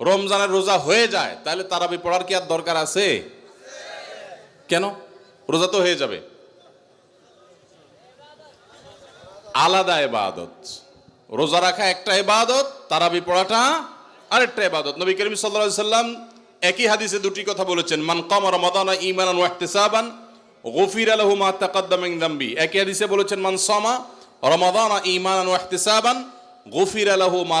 রমজানের রোজা হয়ে যায়, তাহলে তারাবি পড়ার কি আর দরকার আছে? কেন? রোজা তো হয়ে যাবে। আলাদা এবাদত রোজা রাখা একটা এবাদত তারাবি পড়াটা আরেকটা এবাদত নবী করিম সাল্লাম একই হাদিসে দুটি কথা বলেছেন, মান কামা রমাদানা ঈমানান ওয়া ইহতিসাবান, গফির লাহু মা তাকাদ্দাম মিন যামবি একই হাদিসে বলেছেন, মান সামা রমাদানা ঈমানান ওয়া ইহতিসাবান, গফির লাহু মা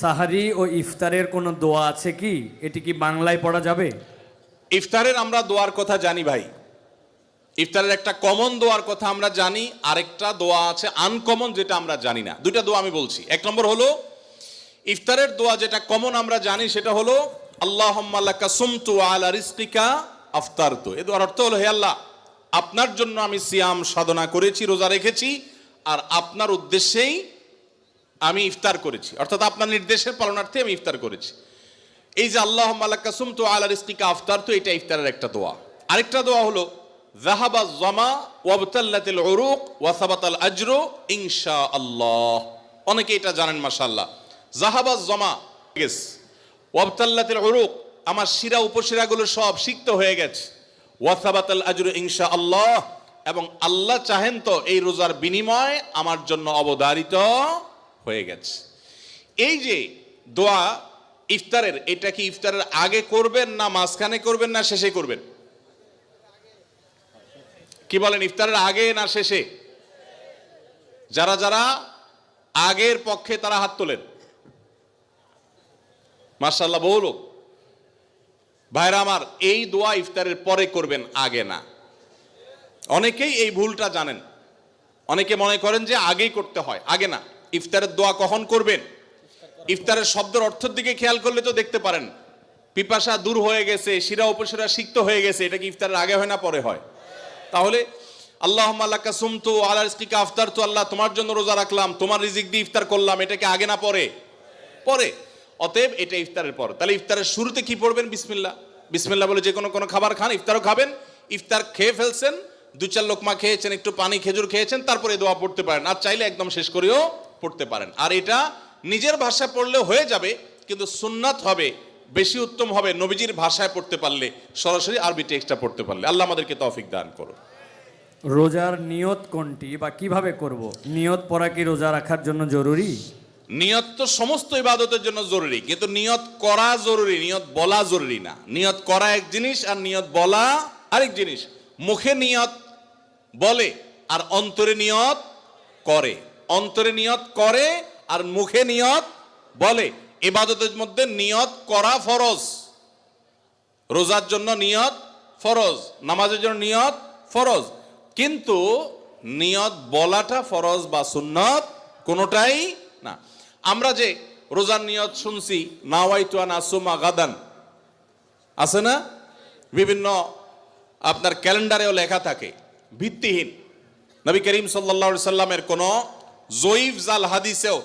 সাহারি ও ইফতারের কোনো দোয়া আছে কি? এটি কি বাংলায় পড়া যাবে? ইফতারের আমরা দোয়ার কথা জানি ভাই। ইফতারের একটা কমন দোয়ার কথা আমরা জানি, আরেকটা দোয়া আছে আনকমন যেটা আমরা জানি না। দুইটা দোয়া আমি বলছি। এক নম্বর হলো, ইফতারের দোয়া যেটা কমন আমরা জানি, সেটা হলো আল্লাহ সুমতু আলা রিস্কিকা আফতার তো এ দোয়ার অর্থ হলো, হে আল্লাহ, আপনার জন্য আমি সিয়াম সাধনা করেছি, রোজা রেখেছি, আর আপনার উদ্দেশ্যেই আমি ইফতার করেছি। অর্থাৎ আপনার নির্দেশের পালনার্থে আমি ইফতার করেছি। এই যে আল্লাহ মালাকাসুম তো আলা রিস্কিকা আফতার, তো এটা ইফতারের একটা দোয়া। আরেকটা দোয়া হলো জাহাবা জামা ওয়াবতাল্লাতিল উরুক ওয়াসাবাতাল আজরু ইনশা আল্লাহ অনেকে এটা জানেন, মাশাআল্লাহ। জাহাবা জামা গেস, ওয়াবতাল্লাতিল উরুক, আমার শিরা উপশিরাগুলো সব সিক্ত হয়ে গেছে। ওয়াসাবাতাল আজরু ইনশা আল্লাহ এবং আল্লাহ চাহেন তো এই রোজার বিনিময় আমার জন্য অবধারিত হয়ে গেছে। এই যে দোয়া ইফতারের, এটা কি ইফতারের আগে করবেন না মাঝখানে করবেন না শেষে করবেন? কি বলেন, ইফতারের আগে না শেষে? যারা যারা আগের পক্ষে তারা হাত তোলেন। মার্শাল্লাহ বহু লোক। ভাইরা আমার, এই দোয়া ইফতারের পরে করবেন, আগে না। অনেকেই এই ভুলটা জানেন। অনেকে মনে করেন যে আগেই করতে হয়, আগে না। ইফতারের দোয়া কখন করবেন? ইফতারের শব্দের অর্থের দিকে খেয়াল করলে তো দেখতে পারেন। পিপাসা দূর হয়ে গেছে, শিরা উপশিরা সিক্ত হয়ে গেছে, এটা কি ইফতারের আগে হয় না পরে হয়? তাহলে আল্লাহ আল্লাহকা সুমতু আল্লাহ রিস্কিকা আফতার তো আল্লাহ তোমার জন্য রোজা রাখলাম, তোমার রিজিক দিয়ে ইফতার করলাম এটাকে আগে না পরে? পরে। অতএব এটা ইফতারের পর। তাহলে ইফতারের শুরুতে কি পড়বেন? বিসমিল্লাহ। বিসমিল্লাহ বলে যে কোনো কোনো খাবার খান, ইফতারও খাবেন, ইফতার খেয়ে ফেলছেন, দু চার লোকমা খেয়েছেন, একটু পানি খেজুর খেয়েছেন, তারপরে দোয়া পড়তে পারেন। আর চাইলে একদম শেষ করেও পড়তে পারেন। আর এটা নিজের ভাষায় পড়লে হয়ে যাবে কিন্তু সুন্নাত হবে বেশি উত্তম হবে নবীজির ভাষায় পড়তে পারলে সরাসরি আরবি টেক্সটটা পড়তে পারলে। আল্লাহ আমাদেরকে তৌফিক দান করো রোজার নিয়ত কোনটি বা কীভাবে করব? নিয়ত পড়া কি রোজা রাখার জন্য জরুরি? নিয়ত তো সমস্ত ইবাদতের জন্য জরুরি কিন্তু নিয়ত করা জরুরি নিয়ত বলা জরুরি না। নিয়ত করা এক জিনিস আর নিয়ত বলা আরেক জিনিস। মুখে নিয়ত বলে আর অন্তরে নিয়ত করে। অন্তরে নিয়ত করে আর মুখে নিয়ত বলে। ইবাদতের মধ্যে নিয়ত করা ফরজ। রোজার জন্য নিয়ত ফরজ। নামাজের জন্য নিয়ত ফরজ। কিন্তু নিয়ত বলাটা ফরজ বা সুন্নত কোনোটাই না। আমরা যে রোজার নিয়ত শুনছি নাওয়াইতুয়ান আসুমা গাদান, আছে না? বিভিন্ন আপনার ক্যালেন্ডারেও লেখা থাকে। ভিত্তিহীন। নবী করিম সাল্লা সাল্লামের কোনো জয়ীফ জাল হাদিসেও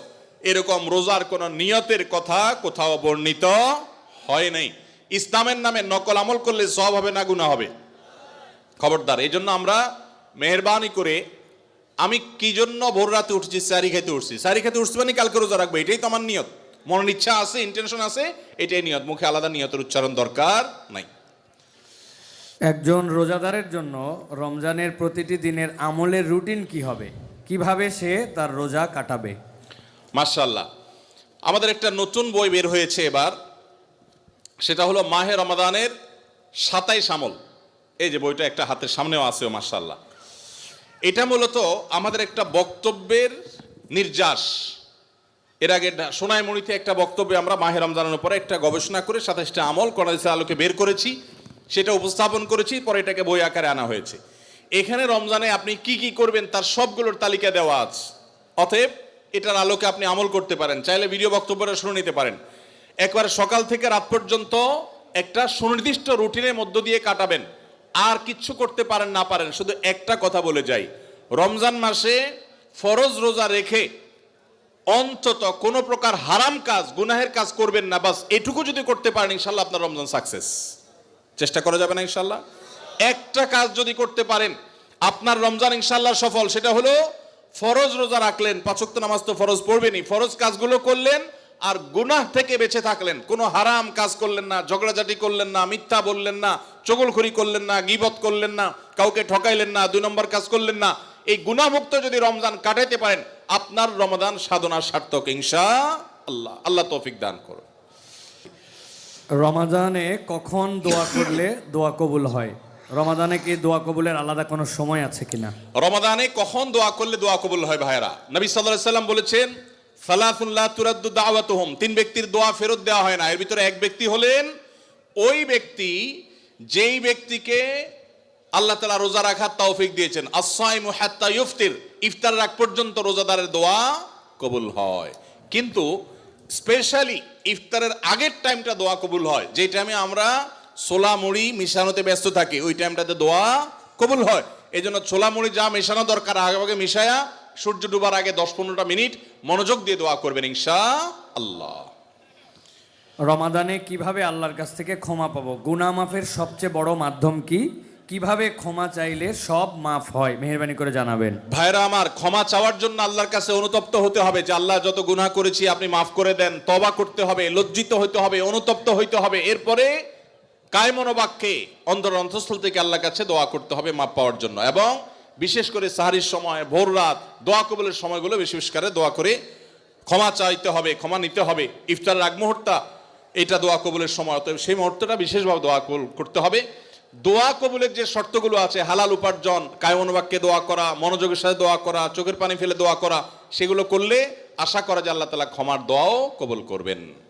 এরকম রোজার কোনো নিয়তের কথা কোথাও বর্ণিত হয় নাই। ইসলামের নামে নকল আমল করলে সব হবে না গুণা হবে? খবরদার এই জন্য আমরা মেহরবানি করে আমি কি জন্য ভোর রাতে উঠছি, সারি খেতে উঠছি? সারি খেতে উঠছি মানে কালকে রোজা রাখব, এটাই তো আমার নিয়ত। মনের ইচ্ছা আছে ইন্টেনশন আছে, এটাই নিয়ত। মুখে আলাদা নিয়তের উচ্চারণ দরকার নাই। একজন রোজাদারের জন্য রমজানের প্রতিটি দিনের আমলের রুটিন কি হবে? কীভাবে সে তার রোজা কাটাবে? মার্শাল্লাহ আমাদের একটা নতুন বই বের হয়েছে এবার। সেটা হলো মাহে রমাদানের সাতাইশ আমল। এই যে বইটা একটা হাতের সামনেও আছে মার্শাল্লাহ এটা মূলত আমাদের একটা বক্তব্যের নির্যাস। এর আগে সোনাইমণিতে একটা বক্তব্যে আমরা মাহে রমজানের উপরে একটা গবেষণা করে সাতাইশটা আমল করাইছে আলোকে বের করেছি, সেটা উপস্থাপন করেছি, পরে এটাকে বই আকারে আনা হয়েছে। এখানে রমজানে আপনি কি কি করবেন তার সবগুলোর তালিকা দেওয়া আছে। অতএব এটার আলোকে আপনি আমল করতে পারেন। চাইলে ভিডিও বক্তব্যটা শুনে নিতে পারেন। একবার সকাল থেকে রাত পর্যন্ত একটা সুনির্দিষ্ট রুটিনের মধ্য দিয়ে কাটাবেন। আর কিচ্ছু করতে পারেন, না পারেন, শুধু একটা কথা বলে যাই। রমজান মাসে ফরজ রোজা রেখে অন্তত কোনো প্রকার হারাম কাজ, গুনাহের কাজ করবেন না। বাস এটুকু যদি করতে পারেন, ইনশাল্লাহ আপনার রমজান সাকসেস চেষ্টা করা যাবে না, ইনশাল্লাহ। একটা কাজ যদি করতে পারেন, আপনার রমজান ইনশাল্লাহ সফল, সেটা হলো ফরজ রোজা রাখলেন পাঁচক্ত নামাজ তো ফরজ পড়বেনই। ফরজ কাজগুলো করলেন আর গুনাহ থেকে বেঁচে থাকলেন। কোনো হারাম কাজ করলেন না, ঝগড়াঝাটি করলেন না, মিথ্যা বললেন না চগলখড়ি করলেন না, গিবত করলেন না, কাউকে ঠকাইলেন না, দুই নম্বর কাজ করলেন না। এই গুনাহমুক্ত যদি রমজান কাটাইতে পারেন, আপনার রমজান সাধনার সার্থক ইনশা আল্লাহ আল্লাহ তৌফিক দান করুন। রমাদানে কখন দোয়া করলে দোয়া কবুল হয়? রমাদানে কি দোয়া কবুলের আলাদা কোনো সময় আছে কিনা? রমাদানে কখন দোয়া করলে দোয়া কবুল হয় ভাইরা নবী সাল্লাল্লাহু সাল্লাম বলেছেন সালাফুল্লাহ তুরাদ্দু দাওয়াতুহুম। তিন ব্যক্তির দোয়া ফেরত দেওয়া হয় না। এর ভিতরে এক ব্যক্তি হলেন, ওই ব্যক্তি যেই ব্যক্তিকে আল্লাহ তাআলা রোজা রাখার তৌফিক দিয়েছেন। আস-সাইমু হাত্তা ইফতির ইফতার রাখ পর্যন্ত রোজাদারের দোয়া কবুল হয়। কিন্তু স্পেশালি ইফতারের আগের টাইমটা দোয়া কবুল হয়। যেই টাইমে আমরা ছোলা মুড়ি মিশানোতে ব্যস্ত থাকে ওই টাইমটাতে দোয়া কবুল হয়। এই জন্য ছোলা মুড়ি যা মেশানো দরকার আগে আগে মিশায়া সূর্য ডুবার আগে দশ পনেরোটা মিনিট মনোযোগ দিয়ে দোয়া করবেন ইনশা আল্লাহ রমাদানে কীভাবে আল্লাহর কাছ থেকে ক্ষমা পাবো? গুনা মাফের সবচেয়ে বড় মাধ্যম কি? কীভাবে ক্ষমা চাইলে সব মাফ হয়? মেহরবানি করে জানাবেন। ভাইরা আমার ক্ষমা চাওয়ার জন্য আল্লাহর কাছে অনুতপ্ত হতে হবে যে আল্লাহ যত গুনাহ করেছি আপনি মাফ করে দেন তবা করতে হবে লজ্জিত হইতে হবে অনুতপ্ত হইতে হবে। এরপরে কায়মনোবাক্যে অন্তর অন্তঃস্থল থেকে আল্লাহর কাছে দোয়া করতে হবে, মাপ পাওয়ার জন্য। এবং বিশেষ করে সাহারির সময়, ভোর রাত দোয়া কবলের সময়গুলো বেশি করে দোয়া করে ক্ষমা চাইতে হবে, ক্ষমা নিতে হবে। ইফতারের আগ মুহূর্তা, এটা দোয়া কবুলের সময়, অতএব সেই মুহূর্তটা বিশেষভাবে দোয়া কবুল করতে হবে। দোয়া কবুলের যে শর্তগুলো আছে, হালাল উপার্জন, কায়মনোবাক্যে দোয়া করা, মনোযোগের সাথে দোয়া করা, চোখের পানি ফেলে দোয়া করা, সেগুলো করলে আশা করা যে আল্লাহ তালা ক্ষমার দোয়াও কবুল করবেন।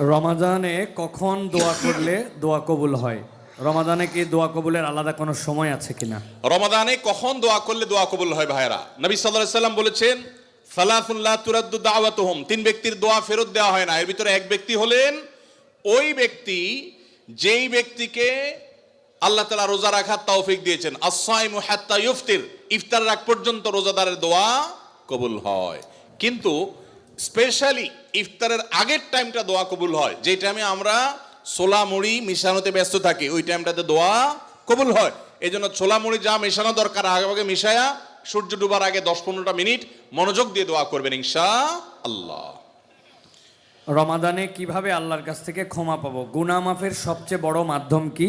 রমাদানে কখন দোয়া করলে দোয়া কবুল হয়? রমাদানে কি দোয়া কবুলের আলাদা কোনো সময় আছে কিনা? রমাদানে কখন দোয়া করলে দোয়া কবুল হয় ভাইরা নবী সাল্লাল্লাহু সাল্লাম বলেছেন সালাফুল্লাহ তুরাদ্দু দাওয়াতুহুম। তিন ব্যক্তির দোয়া ফেরত দেওয়া হয় না। এর ভিতরে এক ব্যক্তি হলেন ওই ব্যক্তি যেই ব্যক্তিকে আল্লাহ তাআলা রোজা রাখার তৌফিক দিয়েছেন। আস-সাইমু হাত্তা ইফতির। ইফতার রাখ পর্যন্ত রোজাদারের দোয়া কবুল হয়। কিন্তু স্পেশালি ইফতারের আগের টাইমটা দোয়া কবুল হয়। যে টাইমে আমরা ছোলা মুড়ি মিশানোতে ব্যস্ত থাকি, ওই টাইমটাতে দোয়া কবুল হয়। এই জন্য ছোলা মুড়ি যা মেশানো দরকার, আগে মিশায়া সূর্য ডুবার আগে দশ পনেরোটা মিনিট মনোযোগ দিয়ে দোয়া করবেন ইনশা আল্লাহ রমাদানে কীভাবে আল্লাহর কাছ থেকে ক্ষমা পাবো? গুনা মাফের সবচেয়ে বড় মাধ্যম কি?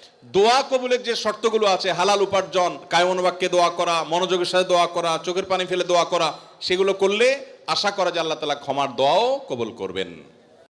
দোয়া কবুলের যে শর্তগুলো আছে, হালাল উপার্জন, কায়মন বাক্যে দোয়া করা, মনোযোগের সাথে দোয়া করা, চোখের পানি ফেলে দোয়া করা, সেগুলো করলে আশা করা যে আল্লাহ তালা ক্ষমার দোয়াও কবুল করবেন।